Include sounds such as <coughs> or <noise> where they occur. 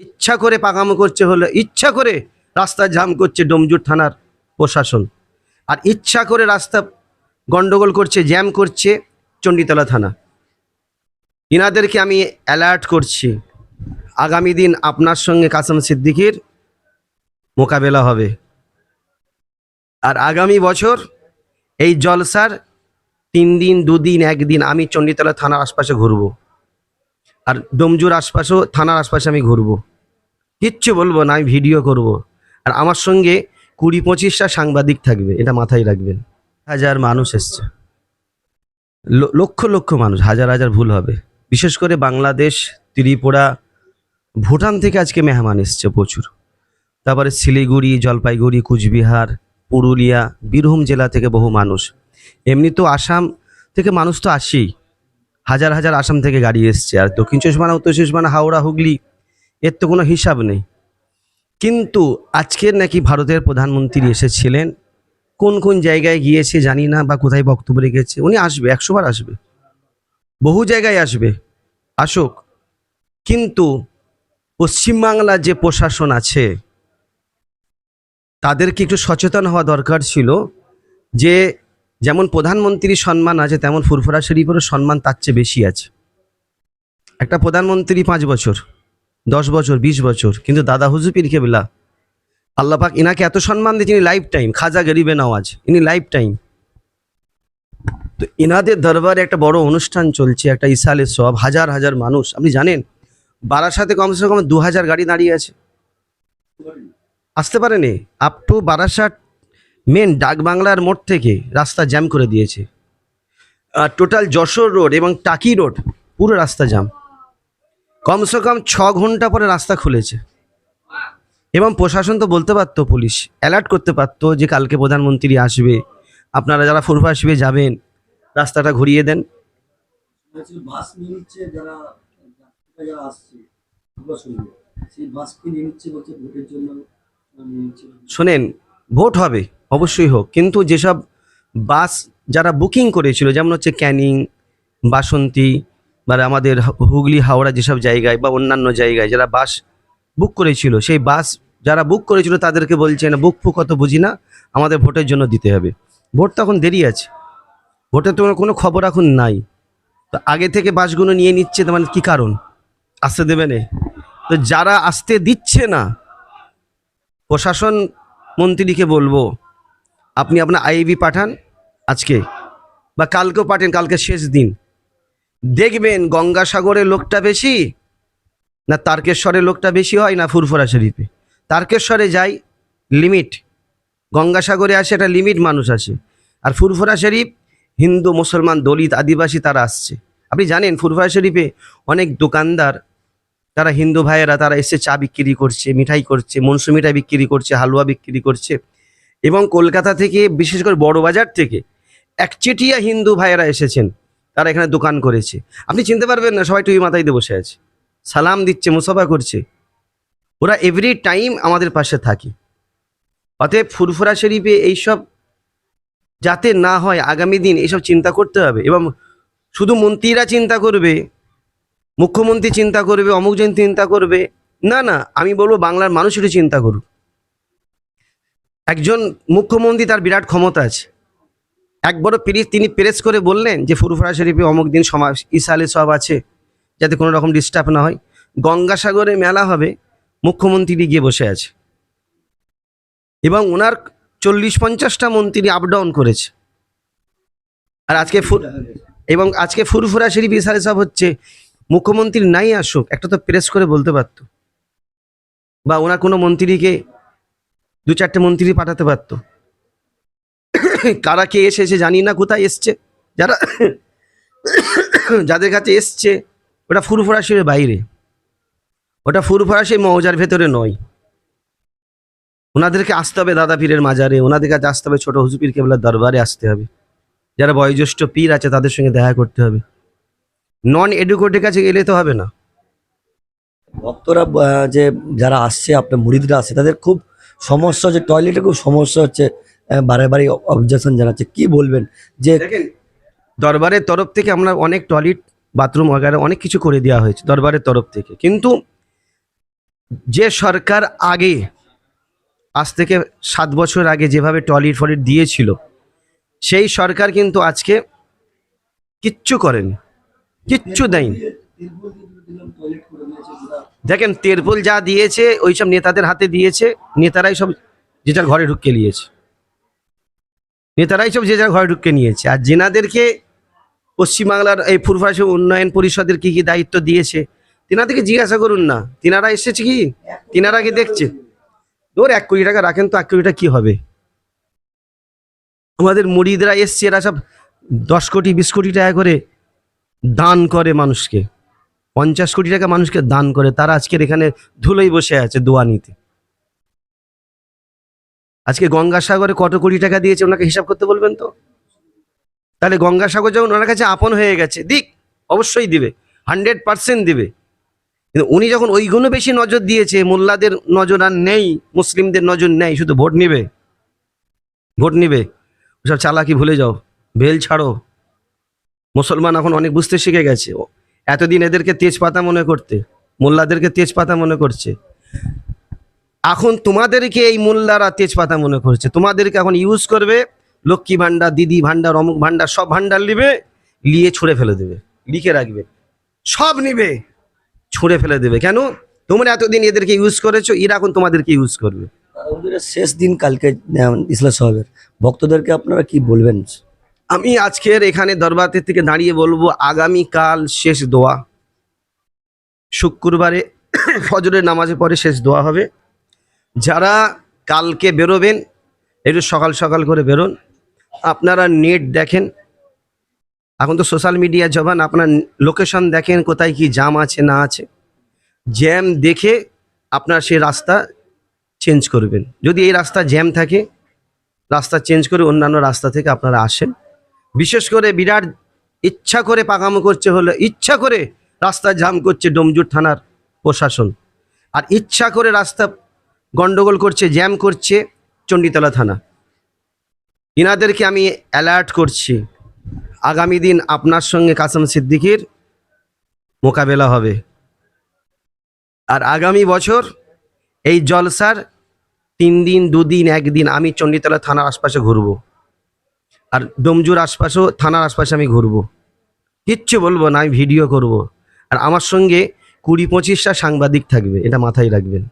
ইচ্ছা করে পাকামো করছে হলো ইচ্ছা করে রাস্তা জাম করছে ডোমজুর থানার প্রশাসন। আর ইচ্ছা করে রাস্তা গন্ডগোল করছে, জ্যাম করছে চণ্ডীতলা থানা। ইনাদেরকে আমি অ্যালার্ট করছি, আগামী দিন আপনার সঙ্গে কাসম সিদ্দিকির মোকাবেলা হবে। আর আগামী বছর এই জলসার তিন দিন দুদিন একদিন আমি চণ্ডীতলা থানার আশপাশে ঘুরবো। আর ডোমজুর আশপাশেও, থানার আশপাশে আমি ঘুরবো। কিচ্ছু বলব না, আমি ভিডিও করব। আর আমার সঙ্গে কুড়ি পঁচিশটা সাংবাদিক থাকবে, এটা মাথায় রাখবেন। হাজার মানুষ এসছে। লক্ষ লক্ষ মানুষ, হাজার হাজার ভুল হবে। বিশেষ করে বাংলাদেশ, ত্রিপুরা, ভুটান থেকে আজকে মেহমান এসছে প্রচুর। তারপরে শিলিগুড়ি, জলপাইগুড়ি, কুচবিহার, পুরুলিয়া, বীরভূম জেলা থেকে বহু মানুষ। এমনি তো আসাম থেকে মানুষ তো আসেই। হাজার হাজার আসাম থেকে গাড়ি এসছে। আর দক্ষিণ চব্বিশ পরগনা উত্তর চব্বিশ পরগনা হাওড়া, হুগলি এর তো কোনো হিসাব নেই। কিন্তু আজকের নাকি ভারতের প্রধানমন্ত্রী এসেছিলেন। কোন কোন জায়গায় গিয়েছে জানি না বা কোথায় বক্তব্য রেখেছে। উনি আসবে একশোবার আসবে। বহু জায়গায় আসবে, আসুক। কিন্তু পশ্চিমবাংলার যে প্রশাসন আছে, তাদেরকে একটু সচেতন হওয়া দরকার ছিল যে, যেমন প্রধানমন্ত্রীর সম্মান আছে, তেমন ফুরফুরা শরীফেরও সম্মান তার চেয়ে বেশি আছে। একটা প্রধানমন্ত্রী পাঁচ বছর দশ বছর, বিশ বছর। কিন্তু দাদা হুজুপির কেবলা আল্লাপাক ইনাকে এত সম্মান দিয়ে তিনি লাইফ টাইম খাজা গরিবে নওয়াজ। ইনি লাইফ টাইম তো ইনাদের দরবারে একটা বড় অনুষ্ঠান চলছে, একটা ইসালের সব, হাজার হাজার মানুষ। আপনি জানেন, বারাসাতে কমসে কম দু হাজার গাড়ি দাঁড়িয়ে আছে। আসতে পারেনি? আপ টু বারাসাত মেন ডাক বাংলার মোড় থেকে রাস্তা জ্যাম করে দিয়েছে। টোটাল যশোর রোড এবং টাকি রোড পুরো রাস্তা জ্যাম কমসে কম ছ ঘণ্টা পরে রাস্তা খুলেছে। এবং প্রশাসন তো বলতে পারতো পুলিশ অ্যালার্ট করতে পারতো যে কালকে প্রধানমন্ত্রী আসবে। আপনারা যারা ফুরফা আসবে যাবেন রাস্তাটা ঘুরিয়ে দেন। শোনেন ভোট হবে অবশ্যই হোক। কিন্তু যেসব বাস যারা বুকিং করেছিল যেমন হচ্ছে ক্যানিং বাসন্তী বা আমাদের হুগলি, হাওড়া যেসব জায়গায় বা অন্যান্য জায়গায় যারা বাস বুক করেছিল, সেই বাস যারা বুক করেছিল তাদেরকে বলছে, না বুক ফুক অত বুঝি না, আমাদের ভোটের জন্য দিতে হবে। ভোট তো এখন দেরি আছে। ভোটের তো কোনো খবর এখন নাই। তো আগে থেকে বাসগুলো নিয়ে নিচ্ছে তো মানে কী কারণ? আসতে দেবে না। তো যারা আসতে দিচ্ছে না, প্রশাসন মন্ত্রীকে বলব, আপনি আপনার আইবি পাঠান আজকে, বা কালকেও পাঠান, কালকে শেষ দিন। দেখবেন গঙ্গাসাগরের লোকটা বেশি না তারকেশ্বরের লোকটা বেশি হয় না ফুরফুরা শরীফে? তারকেশ্বরে যাই লিমিট গঙ্গাসাগরে আসে একটা লিমিট মানুষ আছে আর ফুরফুরা শরীফ, হিন্দু, মুসলমান, দলিত, আদিবাসী তারা আসছে। আপনি জানেন ফুরফুরা শরীফে অনেক দোকানদার, তারা হিন্দু ভাইয়েরা, তারা এসে চা বিক্রি করছে, মিঠাই করছে, মনসু মিঠাই বিক্রি করছে, হালুয়া বিক্রি করছে। এবং কলকাতা থেকে, বিশেষ করে বড়বাজার থেকে একচেটিয়া হিন্দু ভাইয়েরা এসেছেন। তারা এখানে দোকান করেছে। আপনি চিনতে পারবেন না, সবাই টুই মাথায় দিয়ে বসে আছে। সালাম দিচ্ছে, মুসাফা করছে। ওরা এভরি টাইম আমাদের পাশে থাকে। অতএব ফুরফুরা শরীফে এইসব যাতে না হয়, আগামী দিন এইসব চিন্তা করতে হবে এবং শুধু মন্ত্রীরা চিন্তা করবে, মুখ্যমন্ত্রী চিন্তা করবে অমুকজন চিন্তা করবে, না না, আমি বলব বাংলার মানুষ একটু চিন্তা করুক। একজন মুখ্যমন্ত্রী তার বিরাট ক্ষমতা আছে। একবারও প্রেস তিনি প্রেস করে বললেন যে ফুরফুরা শরীফে অমুক দিন সমাজ ইসালে সব আছে, যাতে কোনো রকম ডিস্টার্ব না হয়। গঙ্গাসাগরে মেলা হবে মুখ্যমন্ত্রী গিয়ে বসে আছে। এবং ওনার চল্লিশ পঞ্চাশটা মন্ত্রী আপ ডাউন করেছে। আর আজকে ফুর এবং আজকে ফুরফুরা শরীফ, ইসালে সব হচ্ছে মুখ্যমন্ত্রী নাই আসুক, একটা তো প্রেস করে বলতে পারতো। বা ওনার কোনো মন্ত্রীকে দু চারটে মন্ত্রী পাঠাতে পারতো। কারা কে এসেছে জানি না কোথায় এসছে। যারা যাদের কাছে এসছে, ওটা ফুরফুরাশির বাইরে। ওটা ফুরফুরাশি মৌজার ভেতরে নয়। ওনাদেরকে আসতে হবে দাদা পীরের মাজারে। ওনাদের কাছে আসতে হবে ছোট হুজুপির কেবলার দরবারে আসতে হবে। যারা বয়োজ্যেষ্ঠ পীর আছে, তাদের সঙ্গে দেখা করতে হবে। নন এডুকেটের কাছে গেলে তো হবে না। ভক্তরা যে যারা আসছে, আপনার মুড়িদরা আসছে, তাদের খুব সমস্যা হচ্ছে টয়লেটে খুব সমস্যা হচ্ছে। হ্যাঁ, বারে বারে অবজেকশন জানাচ্ছে। কি বলবেন? যে দরবারের তরফ থেকে আমরা অনেক টয়লেট বাথরুম ওগারে অনেক কিছু করে দেওয়া হয়েছে দরবারের তরফ থেকে। কিন্তু যে সরকার আগে, আজ থেকে সাত বছর আগে যেভাবে টয়লেট ফলেট দিয়েছিল, সেই সরকার কিন্তু আজকে কিচ্ছু করেনি। কিচ্ছু দেয়নি। দেখেন, তেরপোল যা দিয়েছে, ওইসব নেতাদের হাতে দিয়েছে, নেতারাই সব যেটা ঘরে ঢুকিয়ে নিয়েছে। নেতারাই সব যে যার ঘরে ঢুকে নিয়েছে। আর জেনাদেরকে পশ্চিমবাংলার এই পূর্বাসী উন্নয়ন পরিষদের কি কি দায়িত্ব দিয়েছে, তিনাদেরকে জিজ্ঞাসা করুন না। তিনারা এসেছে কি? তিনারা কি দেখছে? ওর এক কোটি টাকা রাখেন তো, এক কোটি টাকা কি হবে? আমাদের মুড়িদরা এসছে, এরা সব দশ কোটি, বিশ কোটি টাকা করে দান করে মানুষকে। পঞ্চাশ কোটি টাকা মানুষকে দান করে। তারা আজকের এখানে ধুলোই বসে আছে দোয়া নিতে আজকে গঙ্গাসাগরে কত কোটি টাকা দিয়েছে ওনাকে হিসাব করতে বলবেন তো? তাহলে গঙ্গাসাগর যখন ওনার কাছে আপন হয়ে গেছে, দিক, অবশ্যই দিবে হান্ড্রেড পার্সেন্ট দিবে। কিন্তু উনি যখন ওইগুলো বেশি নজর দিয়েছে, মোল্লাদের নজর আর নেই, মুসলিমদের নজর নেই, শুধু ভোট নিবে। ভোট নিবে। ওসব চালাকি ভুলে যাও, বেল ছাড়ো। মুসলমান এখন অনেক বুঝতে শিখে গেছে। এতদিন এদেরকে তেজপাতা মনে করতে, মোল্লাদেরকে তেজপাতা মনে করছে। এখন তোমাদেরকে এই মোল্লারা তেজপাতা মনে করছে। তোমাদেরকে এখন ইউজ করবে লক্ষ্মী ভাণ্ডার দিদি ভাণ্ডার অমুক ভাণ্ডার সব ভাণ্ডার নিবে নিয়ে ছুঁড়ে ফেলে দেবে লিখে রাখবে। সব নিবে ছুঁড়ে ফেলে দেবে। কেন? তোমরা এতদিন এদেরকে ইউজ করেছ এরা এখন তোমাদেরকে ইউজ করবে। শেষ দিন কালকে ইসলাম সাহেবের। ভক্তদেরকে আপনারা কি বলবেন? আমি আজকের এখানে দরবারের থেকে দাঁড়িয়ে বলব আগামীকাল শেষ দোয়া। শুক্রবারে <coughs> ফজরের নামাজের পরে শেষ দোয়া হবে। যারা কালকে বেরোবেন, একটু সকাল সকাল করে বেরোন। আপনারা নেট দেখেন। এখন তো সোশ্যাল মিডিয়া জবান, আপনার লোকেশন দেখেন কোথায় কি জাম আছে না আছে। জ্যাম দেখে আপনার সেই রাস্তা চেঞ্জ করবেন। যদি এই রাস্তা জ্যাম থাকে, রাস্তা চেঞ্জ করে অন্যান্য রাস্তা থেকে আপনারা আসেন। বিশেষ করে বিরাট ইচ্ছা করে পাকামো করছে হলে, ইচ্ছা করে রাস্তা জাম করছে ডোমজুর থানার প্রশাসন। আর ইচ্ছা করে রাস্তা গন্ডগোল করছে, জ্যাম করছে চণ্ডীতলা থানা। ইনাদেরকে আমি অ্যালার্ট করছি, আগামী দিন আপনার সঙ্গে কাসম সিদ্দিকির মোকাবেলা হবে। আর আগামী বছর এই জলসার তিন দিন দুদিন একদিন আমি চণ্ডীতলা থানার আশপাশে ঘুরবো। আর ডোমজুর আশপাশেও, থানার আশপাশে আমি ঘুরবো। কিচ্ছু বলব না, আমি ভিডিও করব। আর আমার সঙ্গে কুড়ি পঁচিশটা সাংবাদিক থাকবে, এটা মাথায় রাখবেন।